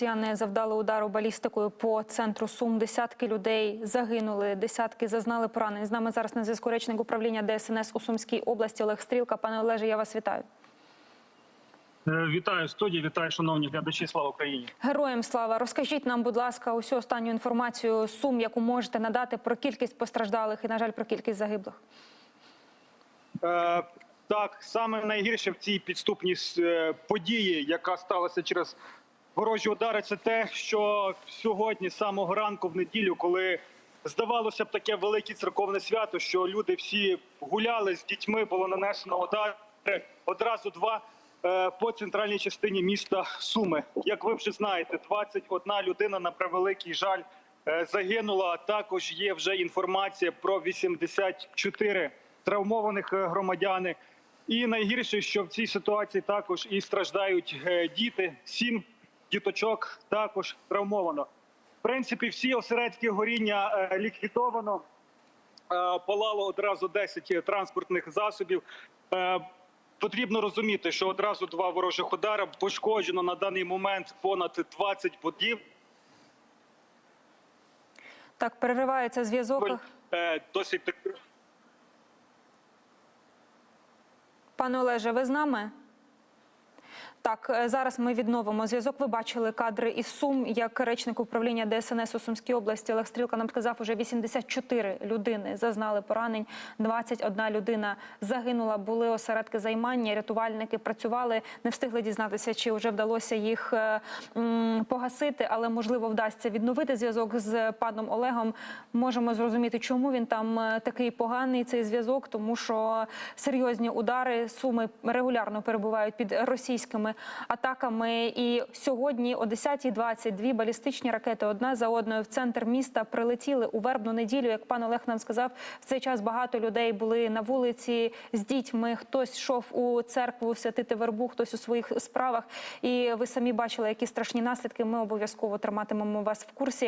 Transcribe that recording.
росіяни завдали удару балістикою по центру Сум. Десятки людей загинули, десятки зазнали поранень. З нами зараз на зв'язку речник управління ДСНС у Сумській області Олег Стрілка. Пане Олеже, я вас вітаю. Е, Вітаю студії, вітаю, шановні глядачі. Слава Україні. Героям слава. Розкажіть нам, будь ласка, усю останню інформацію Сум, яку можете надати про кількість постраждалих і, на жаль, про кількість загиблих. Е, так, саме найгірше в цій підступній е, події, яка сталася через ворожі удари, це те, що сьогодні, самого ранку, в неділю, коли здавалося б таке велике церковне свято, що люди всі гуляли з дітьми, було нанесено удари одразу два е, по центральній частині міста Суми. Як ви вже знаєте, 21 людина на превеликий жаль е, загинула. Також є вже інформація про 84 травмованих е, громадяни. І найгірше, що в цій ситуації також і страждають діти. Сім діточок також травмовано. В принципі, всі осередки горіння е, ліквідовано. Е, Палало одразу 10 транспортних засобів. Е, Потрібно розуміти, що одразу два ворожих удари пошкоджено на даний момент понад 20 будів. Так, переривається зв'язок. Досить Пане Олеже, ви з нами? Так, е, зараз ми відновимо зв'язок. Ви бачили кадри із Сум, як речник управління ДСНС у Сумській області Олег Стрілка нам сказав, уже 84 людини зазнали поранень, 21 людина загинула. Були осередки займання, рятувальники працювали, не встигли дізнатися, чи вже вдалося їх е, погасити, але можливо вдасться відновити зв'язок з паном Олегом. Можемо зрозуміти, чому він там е, такий поганий цей зв'язок, тому що серйозні удари суми регулярно перебувають під російськими атаками. І сьогодні о 10.20 дві балістичні ракети одна за одною в центр міста прилетіли у вербну неділю. Як пан Олег нам сказав, в цей час багато людей були на вулиці з дітьми. Хтось йшов у церкву святити вербу, хтось у своїх справах. І ви самі бачили, які страшні наслідки. Ми обов'язково триматимемо вас в курсі.